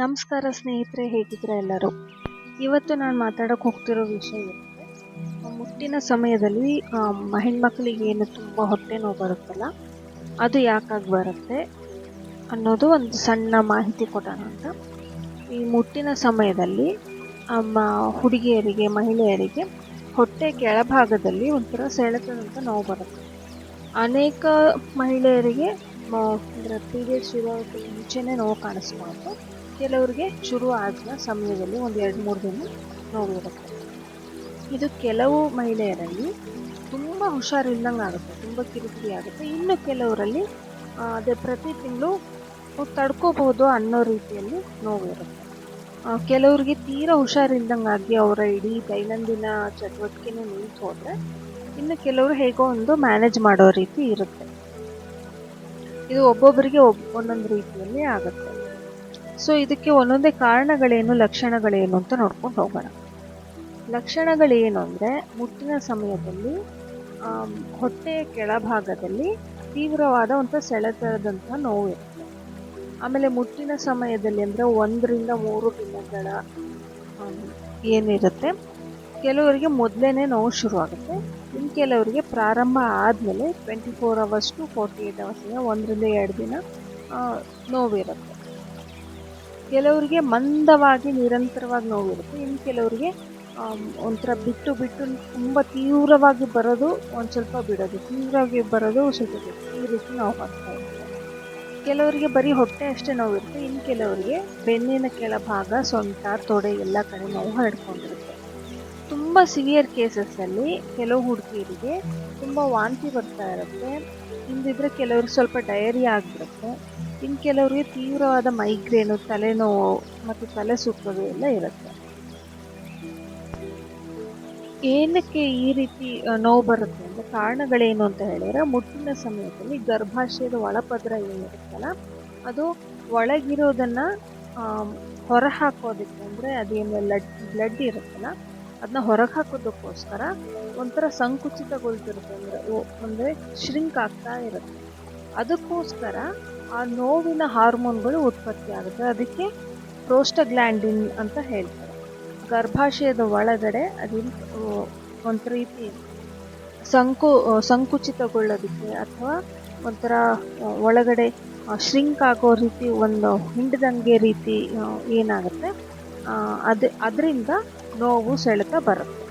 ನಮಸ್ಕಾರ ಸ್ನೇಹಿತರೆ ಹೇಗಿದ್ರೆ ಎಲ್ಲರೂ? ಇವತ್ತು ನಾನು ಮಾತಾಡೋಕೆ ಹೋಗ್ತಿರೋ ವಿಷಯ ಏನಂದರೆ ಮುಟ್ಟಿನ ಸಮಯದಲ್ಲಿ ಹೆಣ್ಮಕ್ಳಿಗೆ ಏನು ತುಂಬ ಹೊಟ್ಟೆ ನೋವು ಬರುತ್ತಲ್ಲ, ಅದು ಯಾಕಾಗಿ ಬರುತ್ತೆ ಅನ್ನೋದು ಒಂದು ಸಣ್ಣ ಮಾಹಿತಿ ಕೊಡೋಣ ಅಂತ. ಈ ಮುಟ್ಟಿನ ಸಮಯದಲ್ಲಿ ಹುಡುಗಿಯರಿಗೆ, ಮಹಿಳೆಯರಿಗೆ ಹೊಟ್ಟೆ ಕೆಳಭಾಗದಲ್ಲಿ ಒಂಥರ ಸೆಳೆತದಂತ ನೋವು ಬರುತ್ತೆ. ಅನೇಕ ಮಹಿಳೆಯರಿಗೆ ಅಂದ್ರೆ ಪೀರಿಯಡ್ಸ್ ಇರೋದಕ್ಕೆ ಮುಂಚೆನೇ ನೋವು ಕಾಣಿಸ್ಬಾರ್ದು ಕೆಲವರಿಗೆ ಶುರು ಆದ ಸಮಯದಲ್ಲಿ ಒಂದು ಎರಡು ಮೂರು ದಿನ ನೋವು ಇರುತ್ತೆ. ಇದು ಕೆಲವು ಮಹಿಳೆಯರಲ್ಲಿ ತುಂಬ ಹುಷಾರಿಲ್ದಂಗೆ ಆಗುತ್ತೆ, ತುಂಬ ಕಿರಿಕಿರಿ ಆಗುತ್ತೆ. ಇನ್ನು ಕೆಲವರಲ್ಲಿ ಅದೇ ಪ್ರತಿ ತಿಂಗಳು ತಡ್ಕೋಬೋದು ಅನ್ನೋ ರೀತಿಯಲ್ಲಿ ನೋವಿರುತ್ತೆ ಕೆಲವರಿಗೆ ತೀರಾ ಹುಷಾರಿಲ್ದಂಗೆ ಆಗಿ ಅವರ ಇಡೀ ದೈನಂದಿನ ಚಟುವಟಿಕೆನೇ ನಿಂತು ಹೋದರೆ ಇನ್ನು ಕೆಲವರು ಹೇಗೋ ಒಂದು ಮ್ಯಾನೇಜ್ ಮಾಡೋ ರೀತಿ ಇರುತ್ತೆ. ಇದು ಒಬ್ಬೊಬ್ಬರಿಗೆ ಒಬ್, ಒಂದೊಂದು ರೀತಿಯಲ್ಲಿ ಆಗುತ್ತೆ. ಸೊ ಇದಕ್ಕೆ ಒಂದೊಂದೇ ಕಾರಣಗಳೇನು, ಲಕ್ಷಣಗಳೇನು ಅಂತ ನೋಡ್ಕೊಂಡು ಹೋಗೋಣ. ಲಕ್ಷಣಗಳೇನು ಅಂದರೆ, ಮುಟ್ಟಿನ ಸಮಯದಲ್ಲಿ ಹೊಟ್ಟೆಯ ಕೆಳಭಾಗದಲ್ಲಿ ತೀವ್ರವಾದ ಒಂದು ಸೆಳೆತದಂಥ ನೋವು ಇರುತ್ತೆ. ಆಮೇಲೆ ಮುಟ್ಟಿನ ಸಮಯದಲ್ಲಿ ಅಂದರೆ ಒಂದರಿಂದ ಮೂರು ದಿನಗಳ ಏನಿರುತ್ತೆ, ಕೆಲವರಿಗೆ ಮೊದಲೇ ನೋವು ಶುರುವಾಗುತ್ತೆ. ಇನ್ನು ಕೆಲವರಿಗೆ ಪ್ರಾರಂಭ ಆದಮೇಲೆ twenty four hours to forty eight hours ಒಂದರಿಂದ ಎರಡು ದಿನ ನೋವಿರುತ್ತೆ. ಕೆಲವರಿಗೆ ಮಂದವಾಗಿ ನಿರಂತರವಾಗಿ ನೋವಿರುತ್ತೆ. ಇನ್ನು ಕೆಲವರಿಗೆ ಒಂಥರ ಬಿಟ್ಟು ಬಿಟ್ಟು ತುಂಬ ತೀವ್ರವಾಗಿ ಬರೋದು ಒಂದು ಸ್ವಲ್ಪ ಬಿಡೋದು. ತೀವ್ರವಾಗಿ ಬರೋದು ಸ್ವಲ್ಪ ಈ ರೀತಿ ನೋವು ಇರುತ್ತೆ ಕೆಲವರಿಗೆ ಬರೀ ಹೊಟ್ಟೆ ಅಷ್ಟೇ ನೋವಿರುತ್ತೆ. ಇನ್ನು ಕೆಲವರಿಗೆ ಬೆನ್ನಿನ ಕೆಳಭಾಗ, ಸೊಂಟ, ತೊಡೆ ಎಲ್ಲ ಕಡೆ ನೋವು ಹರಡ್ಕೊಂಡಿರುತ್ತೆ. ತುಂಬ ಸಿವಿಯರ್ ಕೇಸಸ್ಸಲ್ಲಿ ಕೆಲವು ಹುಡುಗಿಯರಿಗೆ ತುಂಬ ವಾಂತಿ ಬರ್ತಾ ಇರುತ್ತೆ. ಹಿಂದಿದ್ರೆ ಕೆಲವ್ರಿಗೆ ಸ್ವಲ್ಪ ಡಯರಿ ಆಗಿಬಿಡುತ್ತೆ. ಇನ್ನು ಕೆಲವರಿಗೆ ತೀವ್ರವಾದ ಮೈಗ್ರೇನು ತಲೆನೋವು ಮತ್ತು ತಲೆ ಸುತ್ತೋದು ಎಲ್ಲ ಇರುತ್ತೆ. ಏನಕ್ಕೆ ಈ ರೀತಿ ನೋವು ಬರುತ್ತೆ ಅಂದರೆ ಕಾರಣಗಳೇನು ಅಂತ ಹೇಳಿದ್ರೆ ಮುಟ್ಟಿನ ಸಮಯದಲ್ಲಿ ಗರ್ಭಾಶಯದ ಒಳಪದ್ರ ಏನಿರುತ್ತಲ್ಲ, ಅದು ಒಳಗಿರೋದನ್ನು ಹೊರ ಹೊರಹಾಕೋದಕ್ಕೆ ಅಂದರೆ ಅದೇನು ಲಡ್, ಬ್ಲಡ್ ಇರುತ್ತಲ್ಲ ಅದನ್ನ ಹೊರಗೆ ಹಾಕೋದಕ್ಕೋಸ್ಕರ ಒಂಥರ ಸಂಕುಚಿತಗೊಳ್ತಿರುತ್ತೆ. ಅಂದರೆ ಅಂದರೆ ಶ್ರಿಂಕ್ ಆಗ್ತಾ ಇರುತ್ತೆ. ಅದಕ್ಕೋಸ್ಕರ ಆ ನೋವಿನ ಹಾರ್ಮೋನ್ಗಳು ಉತ್ಪತ್ತಿ ಆಗುತ್ತೆ. ಅದಕ್ಕೆ ಪ್ರೋಸ್ಟಗ್ಲ್ಯಾಂಡಿನ್ ಅಂತ ಹೇಳ್ತಾರೆ. ಗರ್ಭಾಶಯದ ಒಳಗಡೆ ಅದೇನು ಒಂದು ರೀತಿ ಸಂಕು ಸಂಕುಚಿತಗೊಳ್ಳೋದಕ್ಕೆ ಅಥವಾ ಒಂಥರ ಒಳಗಡೆ ಶ್ರಿಂಕ್ ಆಗೋ ರೀತಿ ಒಂದು ಹಿಂಡದಂಗೆ ರೀತಿ ಏನಾಗುತ್ತೆ? ಅದು, ಅದರಿಂದ ನೋವು ಸೆಳೆತ ಬರುತ್ತೆ.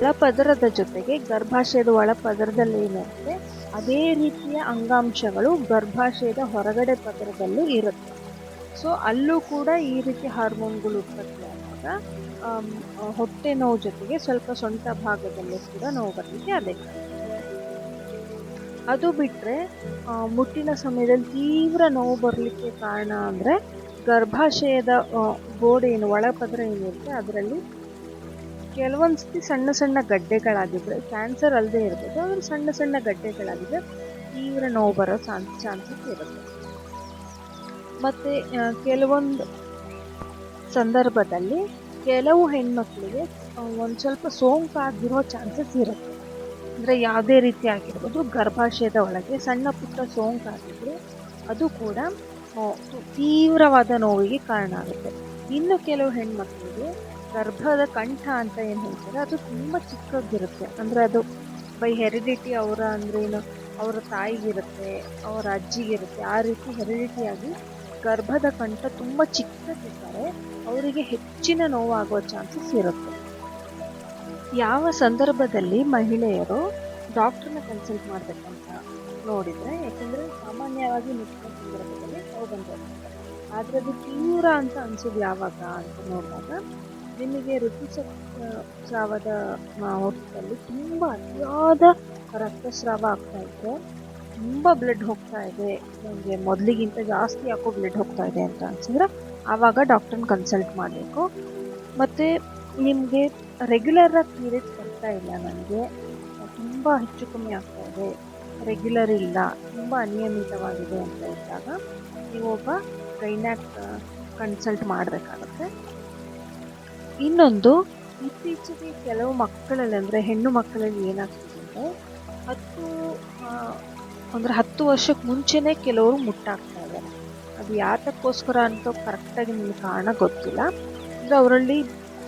ಒಳಪದರದ ಜೊತೆಗೆ ಗರ್ಭಾಶಯದ ಒಳಪದರದಲ್ಲಿ ಏನಿರುತ್ತೆ ಅದೇ ರೀತಿಯ ಅಂಗಾಂಶಗಳು ಗರ್ಭಾಶಯದ ಹೊರಗಡೆ ಪದರದಲ್ಲೂ ಇರುತ್ತೆ. ಸೊ ಅಲ್ಲೂ ಕೂಡ ಈ ರೀತಿ ಹಾರ್ಮೋನ್ಗಳು ಉತ್ಪತ್ತಿ ಆದಾಗ ಹೊಟ್ಟೆ ನೋವು ಜೊತೆಗೆ ಸ್ವಲ್ಪ ಸೊಂಟ ಭಾಗದಲ್ಲೂ ಕೂಡ ನೋವು ಬರಲಿಕ್ಕೆ ಅದೇ ಅದು ಬಿಟ್ಟರೆ ಮುಟ್ಟಿನ ಸಮಯದಲ್ಲಿ ತೀವ್ರ ನೋವು ಬರಲಿಕ್ಕೆ ಕಾರಣ ಅಂದರೆ ಗರ್ಭಾಶಯದ ಗೋಡೆ ಏನು ಒಳಪದ್ರ ಏನಿರುತ್ತೆ, ಅದರಲ್ಲಿ ಕೆಲವೊಂದು ಸತಿ ಸಣ್ಣ ಸಣ್ಣ ಗಡ್ಡೆಗಳಾಗಿದ್ರೆ ಕ್ಯಾನ್ಸರ್ ಅಲ್ಲದೆ ಇರ್ಬೋದು, ಆದರೆ ಸಣ್ಣ ಸಣ್ಣ ಗಡ್ಡೆಗಳಾಗಿದ್ರೆ ತೀವ್ರ ನೋವು ಬರೋ ಚಾನ್ಸ್ ಚಾನ್ಸಸ್ ಇರುತ್ತೆ. ಮತ್ತು ಕೆಲವೊಂದು ಸಂದರ್ಭದಲ್ಲಿ ಕೆಲವು ಹೆಣ್ಮಕ್ಳಿಗೆ ಒಂದು ಸ್ವಲ್ಪ ಸೋಂಕಾಗಿರೋ ಚಾನ್ಸಸ್ ಇರುತ್ತೆ. ಅಂದರೆ ಯಾವುದೇ ರೀತಿ ಆಗಿರ್ಬೋದು, ಗರ್ಭಾಶಯದ ಒಳಗೆ ಸಣ್ಣ ಪುಟ್ಟ ಸೋಂಕಾಗಿದ್ರೆ ಅದು ಕೂಡ ತೀವ್ರವಾದ ನೋವಿಗೆ ಕಾರಣ ಆಗುತ್ತೆ. ಇನ್ನು ಕೆಲವು ಹೆಣ್ಮಕ್ಳಿಗೆ ಗರ್ಭದ ಕಂಠ ಅಂತ ಏನು ಹೇಳ್ತಾರೆ, ಅದು ತುಂಬ ಚಿಕ್ಕದಿರುತ್ತೆ ಅಂದರೆ ಅದು ಬೈ ಹೆರಿಡಿಟಿ ಅವರ ಅಂದ್ರೆ ಏನು, ಅವರ ತಾಯಿಗಿರುತ್ತೆ, ಅವರ ಅಜ್ಜಿಗಿರುತ್ತೆ, ಆ ರೀತಿ ಹೆರಿಡಿಟಿಯಾಗಿ ಗರ್ಭದ ಕಂಠ ತುಂಬ ಚಿಕ್ಕದಿದ್ದಾರೆ ಅವರಿಗೆ ಹೆಚ್ಚಿನ ನೋವಾಗುವ ಚಾನ್ಸಸ್ ಇರುತ್ತೆ. ಯಾವ ಸಂದರ್ಭದಲ್ಲಿ ಮಹಿಳೆಯರು ಡಾಕ್ಟ್ರನ್ನ ಕನ್ಸಲ್ಟ್ ಮಾಡಬೇಕಂತ ನೋಡಿದರೆ, ಯಾಕೆಂದರೆ ಸಾಮಾನ್ಯವಾಗಿ ಮುಟ್ಟಿನ ಸಂದರ್ಭದಲ್ಲಿ ಆದರೆ ಅದು ತೀವ್ರ ಅಂತ ಅನಿಸೋದು ಯಾವಾಗ ಅಂತ ನೋಡಿದಾಗ, ನಿಮಗೆ ಋತುಸ್ರಾವದ ಹೊತ್ತಲ್ಲಿ ತುಂಬ ಅತಿಯಾದ ರಕ್ತಸ್ರಾವ ಆಗ್ತಾ ಇದೆ ತುಂಬ ಬ್ಲಡ್ ಹೋಗ್ತಾ ಇದೆ. ನನಗೆ ಮೊದಲಿಗಿಂತ ಜಾಸ್ತಿ ಯಾಕೋ ಬ್ಲಡ್ ಹೋಗ್ತಾ ಇದೆ ಅಂತ ಅನ್ಸಿದ್ರೆ, ಆವಾಗ ಡಾಕ್ಟರ್ನ ಕನ್ಸಲ್ಟ್ ಮಾಡಬೇಕು. ಮತ್ತು ನಿಮಗೆ ರೆಗ್ಯುಲರಾಗಿ ಪೀರಿಯಡ್ಸ್ ಬರ್ತಾ ಇಲ್ಲ ನನಗೆ ತುಂಬ ಹೆಚ್ಚು ಕಮ್ಮಿ ಆಗ್ತಾ ಇದೆ. ರೆಗ್ಯುಲರ್ ಇಲ್ಲ, ತುಂಬ ಅನಿಯಮಿತವಾಗಿದೆ ಅಂತ ಇದ್ದಾಗ ನೀವು ಒಬ್ಬ ಗೈನ್ಯಾಕ್ ಕನ್ಸಲ್ಟ್ ಮಾಡಬೇಕಾಗುತ್ತೆ. ಇನ್ನೊಂದು, ಇತ್ತೀಚೆಗೆ ಕೆಲವು ಮಕ್ಕಳಲ್ಲಿ ಅಂದರೆ ಹೆಣ್ಣು ಮಕ್ಕಳಲ್ಲಿ ಏನಾಗ್ತಿದೆ ಅಂದರೆ ಹತ್ತು ಅಂದರೆ ಹತ್ತು ವರ್ಷಕ್ಕೆ ಮುಂಚೆನೇ ಕೆಲವರು ಮುಟ್ಟಾಗ್ತಾ ಇದ್ದಾರೆ. ಅದು ಯಾತಕ್ಕೋಸ್ಕರ ಅಂತ ಕರೆಕ್ಟಾಗಿ ನಿಮಗೆ ಕಾರಣ ಗೊತ್ತಿಲ್ಲ. ಅಂದರೆ ಅವರಲ್ಲಿ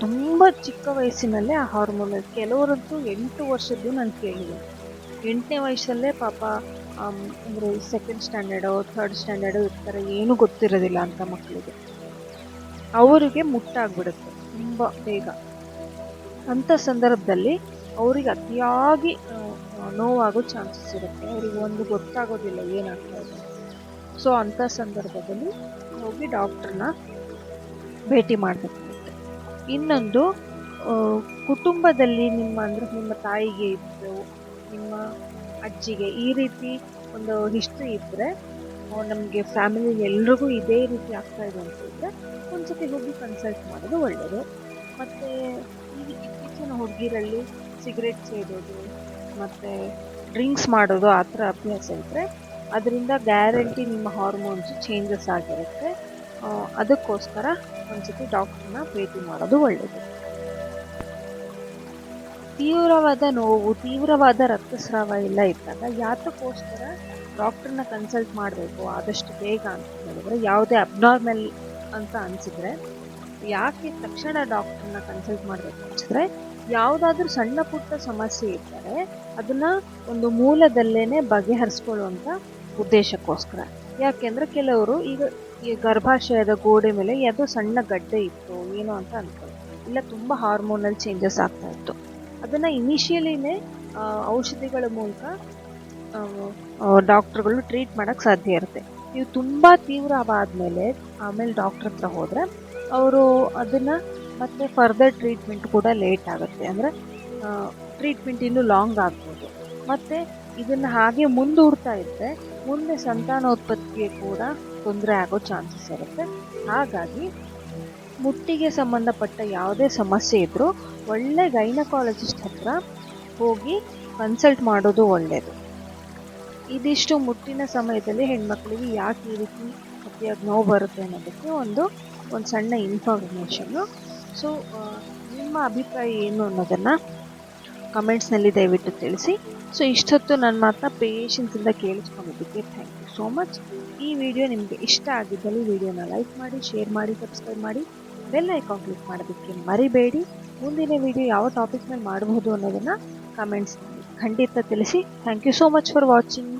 ತುಂಬ ಚಿಕ್ಕ ವಯಸ್ಸಿನಲ್ಲೇ ಆ ಹಾರ್ಮೋನ್ ಕೆಲವರದ್ದು ಎಂಟು ವರ್ಷದ್ದು ನಾನು ಕೇಳಿದೆ ಎಂಟನೇ ವಯಸ್ಸಲ್ಲೇ ಪಾಪ ಅಂದರೆ ಸೆಕೆಂಡ್ ಸ್ಟ್ಯಾಂಡರ್ಡು ಥರ್ಡ್ ಸ್ಟ್ಯಾಂಡರ್ಡು ಇರ್ತಾರೆ, ಏನೂ ಗೊತ್ತಿರೋದಿಲ್ಲ ಅಂತ ಮಕ್ಕಳಿಗೆ ಅವರಿಗೆ ಮುಟ್ಟಾಗ್ಬಿಡುತ್ತೆ, ತುಂಬ ಬೇಗ. ಅಂಥ ಸಂದರ್ಭದಲ್ಲಿ ಅವರಿಗೆ ಅತಿಯಾಗಿ ನೋವಾಗೋ ಚಾನ್ಸಸ್ ಇರುತ್ತೆ. ಅವ್ರಿಗೆ ಒಂದು ಗೊತ್ತಾಗೋದಿಲ್ಲ ಏನಾಗ್ತಾ ಇದೆ. ಸೊ ಅಂಥ ಸಂದರ್ಭದಲ್ಲಿ ಹೋಗಿ ಡಾಕ್ಟ್ರನ್ನ ಭೇಟಿ ಮಾಡಬೇಕಾಗುತ್ತೆ. ಇನ್ನೊಂದು ಕುಟುಂಬದಲ್ಲಿ ನಿಮ್ಮ, ಅಂದರೆ ನಿಮ್ಮ ತಾಯಿಗೆ ಇದ್ದು ನಿಮ್ಮ ಅಜ್ಜಿಗೆ ಈ ರೀತಿ ಒಂದು ಹಿಸ್ಟ್ರಿ ಇದ್ದರೆ ನಮಗೆ ಫ್ಯಾಮಿಲಿ ಎಲ್ರಿಗೂ ಇದೇ ರೀತಿ ಆಗ್ತಾ ಇದೆ ಒಂದು ಒಂದ್ಸತಿ ಹೋಗಿ ಕನ್ಸಲ್ಟ್ ಮಾಡೋದು ಒಳ್ಳೆಯದು ಮತ್ತು ಈ ಇತ್ತೀಚಿನ ಹುಡುಗಿರಲ್ಲಿ ಸಿಗರೇಟ್ ಸೇದೋದು, ಮತ್ತು ಡ್ರಿಂಕ್ಸ್ ಮಾಡೋದು ಆ ಥರ ಅಭ್ಯಾಸ ಇದ್ದರೆ ಅದರಿಂದ ಗ್ಯಾರಂಟಿ ನಿಮ್ಮ ಹಾರ್ಮೋನ್ಸ್ ಚೇಂಜಸ್ ಆಗಿರುತ್ತೆ. ಅದಕ್ಕೋಸ್ಕರ ಅದಕ್ಕೋಸ್ಕರ ಒಂದ್ಸತಿ ಡಾಕ್ಟ್ರನ್ನ ಭೇಟಿ ಮಾಡೋದು ಒಳ್ಳೆಯದು ತೀವ್ರವಾದ ನೋವು, ತೀವ್ರವಾದ ರಕ್ತಸ್ರಾವ ಎಲ್ಲ ಇದ್ದಾಗ ಯಾತಕ್ಕೋಸ್ಕರ ಡಾಕ್ಟ್ರನ್ನ ಕನ್ಸಲ್ಟ್ ಮಾಡಬೇಕು, ಆದಷ್ಟು ಬೇಗ ಅಂತ ಹೇಳಿದ್ರೆ ಯಾವುದೇ ಅಬ್ನಾರ್ಮಲ್ ಅಂತ ಅನಿಸಿದ್ರೆ, ಯಾಕೆ ತಕ್ಷಣ ಡಾಕ್ಟ್ರನ್ನ ಕನ್ಸಲ್ಟ್ ಮಾಡಬೇಕು ಅನಿಸಿದ್ರೆ ಯಾವುದಾದ್ರೂ ಸಣ್ಣ ಪುಟ್ಟ ಸಮಸ್ಯೆ ಇದ್ದರೆ ಅದನ್ನ ಒಂದು ಮೂಲದಲ್ಲೇ ಬಗೆಹರಿಸ್ಕೊಳ್ಳುವಂಥ ಉದ್ದೇಶಕ್ಕೋಸ್ಕರ. ಯಾಕೆಂದ್ರೆ ಕೆಲವರು ಈಗ ಈ ಗರ್ಭಾಶಯದ ಗೋಡೆ ಮೇಲೆ ಯಾವುದೋ ಸಣ್ಣ ಗಡ್ಡೆ ಇತ್ತು, ಏನೋ ಅಂತ ಅನ್ಕೊಳ್ಳಿ ಇಲ್ಲ, ತುಂಬ ಹಾರ್ಮೋನಲ್ ಚೇಂಜಸ್ ಆಗ್ತಾ ಇತ್ತು. ಅದನ್ನ ಇನಿಷಿಯಲಿನೇ ಔಷಧಿಗಳ ಮೂಲಕ ಡಾಕ್ಟರ್ಗಳು ಟ್ರೀಟ್ ಮಾಡೋಕ್ಕೆ ಸಾಧ್ಯ ಇರುತ್ತೆ. ನೀವು ತುಂಬ ತೀವ್ರವಾದ್ಮೇಲೆ ಆಮೇಲೆ ಡಾಕ್ಟರ್ ಹತ್ರ ಹೋದರೆ, ಅವರು ಅದನ್ನು ಮತ್ತೆ ಫರ್ದರ್ ಟ್ರೀಟ್ಮೆಂಟ್ ಕೂಡ ಲೇಟ್ ಆಗುತ್ತೆ. ಅಂದರೆ ಟ್ರೀಟ್ಮೆಂಟ್ ಇನ್ನೂ ಲಾಂಗ್ ಆಗ್ಬೋದು. ಮತ್ತು ಇದನ್ನು ಹಾಗೆ ಮುಂದೂಡ್ತಾ ಇದ್ದರೆ ಮುಂದೆ ಸಂತಾನೋತ್ಪತ್ತಿಗೆ ಕೂಡ ತೊಂದರೆ ಆಗೋ ಚಾನ್ಸಸ್ ಇರುತ್ತೆ. ಹಾಗಾಗಿ ಮುಟ್ಟಿಗೆ ಸಂಬಂಧಪಟ್ಟ ಯಾವುದೇ ಸಮಸ್ಯೆ ಇದ್ದರೂ ಒಳ್ಳೆ ಗೈನಕಾಲಜಿಸ್ಟ್ ಹತ್ರ ಹೋಗಿ ಕನ್ಸಲ್ಟ್ ಮಾಡೋದು ಒಳ್ಳೆಯದು ಇದಿಷ್ಟು ಮುಟ್ಟಿನ ಸಮಯದಲ್ಲಿ ಹೆಣ್ಮಕ್ಳಿಗೆ ಯಾಕೆ ಈ ರೀತಿ ಅತಿಯಾಗಿ ನೋವು ಬರುತ್ತೆ ಅನ್ನೋದಕ್ಕೆ ಒಂದು ಒಂದು ಸಣ್ಣ ಇನ್ಫಾರ್ಮೇಷನ್ನು ಸೊ ನಿಮ್ಮ ಅಭಿಪ್ರಾಯ ಏನು ಅನ್ನೋದನ್ನು ಕಮೆಂಟ್ಸ್ನಲ್ಲಿ ದಯವಿಟ್ಟು ತಿಳಿಸಿ. ಸೊ ಇಷ್ಟೊತ್ತು ನನ್ನ ಮಾತ್ರ ಪೇಷನ್ಸಿಂದ ಕೇಳಿಸ್ಕೊಂಡಿದ್ದಕ್ಕೆ ಥ್ಯಾಂಕ್ ಯು ಸೋ ಮಚ್ ಈ ವಿಡಿಯೋ ನಿಮಗೆ ಇಷ್ಟ ಆಗಿದ್ದಲ್ಲಿ ವಿಡಿಯೋನ ಲೈಕ್ ಮಾಡಿ ಶೇರ್ ಮಾಡಿ ಸಬ್ಸ್ಕ್ರೈಬ್ ಮಾಡಿ. ಬೆಲ್ ಐಕಾನ್ ಕ್ಲಿಕ್ ಮಾಡೋದಕ್ಕೆ ಮರಿಬೇಡಿ. ಮುಂದಿನ ವಿಡಿಯೋ ಯಾವ ಟಾಪಿಕ್ ಮೇಲೆ ಮಾಡಬಹುದು ಅನ್ನೋದನ್ನು ಮಾಡಿ ಖಂಡಿತ ತಿಳಿಸಿ. Thank you so much for watching